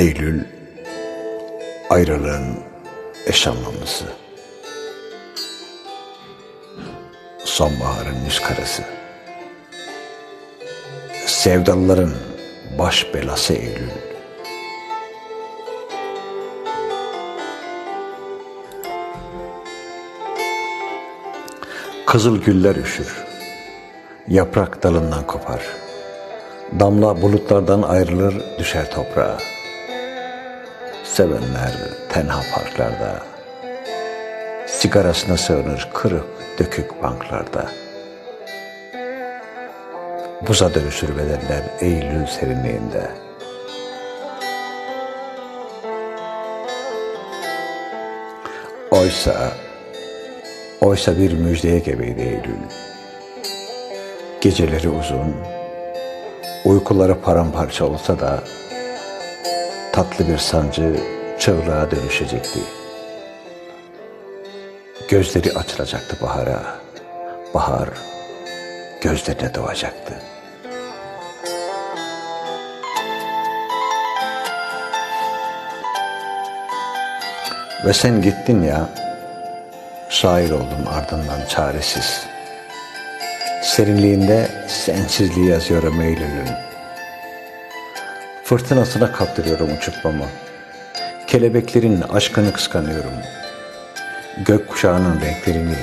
Eylül ayrılığın eş anlamlısı. Sonbaharın yüz karası. Sevdalıların baş belası Eylül. Kızıl güller üşür. Yaprak dalından kopar. Damla bulutlardan ayrılır düşer toprağa. Sevenler tenha parklarda. Sigarasına sığınır kırık dökük banklarda. Buza dönüşür bedenler Eylül serinliğinde. Oysa, oysa bir müjdeye gebeydi Eylül. Geceleri uzun, uykuları paramparça olsa da tatlı bir sancı çığlığa dönüşecekti. Gözleri açılacaktı bahara. Bahar gözlerine doğacaktı. Ve sen gittin ya, şair oldum ardından çaresiz. Serinliğinde sensizliği yazıyorum Eylül'ün. Fırtınasına kaptırıyorum uçurtmamı. Kelebeklerin aşkını kıskanıyorum. Gökkuşağının renklerini.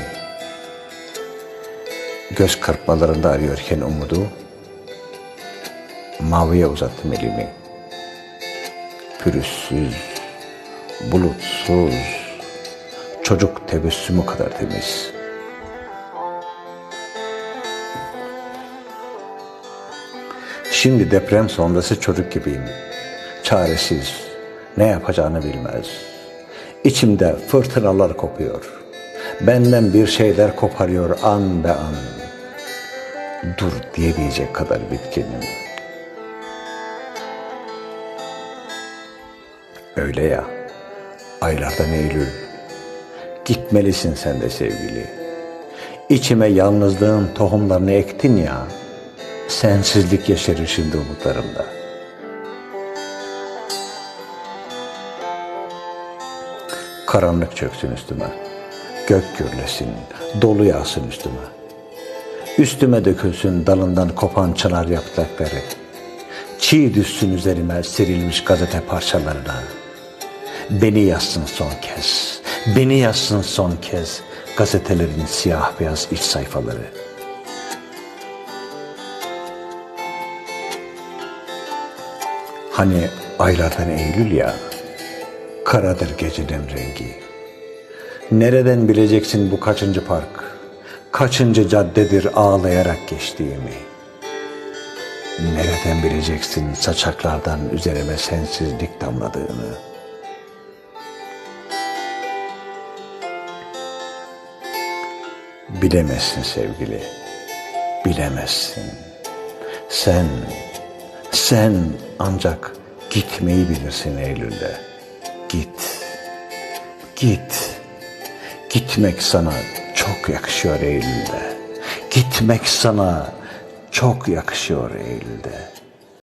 Göz kırpmalarında arıyorken umudu. Maviye uzattım elimi. Pürüzsüz, bulutsuz, çocuk tebessümü kadar temiz. Şimdi deprem sonrası çocuk gibiyim. Çaresiz, ne yapacağını bilmez. İçimde fırtınalar kopuyor. Benden bir şeyler koparıyor an be an. Dur diyemeyecek kadar bitkinim. Öyle ya, aylardan Eylül. Gitmelisin sen de sevgili. İçime yalnızlığın tohumlarını ektin ya. Sensizlik yeşerir şimdi umutlarımda. Karanlık çöksün üstüme. Gök gürlesin, dolu yağsın üstüme. Üstüme dökülsün dalından kopan çınar yaprakları. Çiğ düşsün üzerime serilmiş gazete parçalarına. Beni yazsın son kez, beni yazsın son kez gazetelerin siyah beyaz iç sayfaları. Hani aylardan Eylül ya, karadır gecenin rengi. Nereden bileceksin bu kaçıncı park, kaçıncı caddedir ağlayarak geçtiğimi? Nereden bileceksin saçaklardan üzerime sensizlik damladığını? Bilemezsin sevgili, bilemezsin. Sen, sen ancak gitmeyi bilirsin Eylül'de. Git, git. Gitmek sana çok yakışıyor Eylül'de. Gitmek sana çok yakışıyor Eylül'de.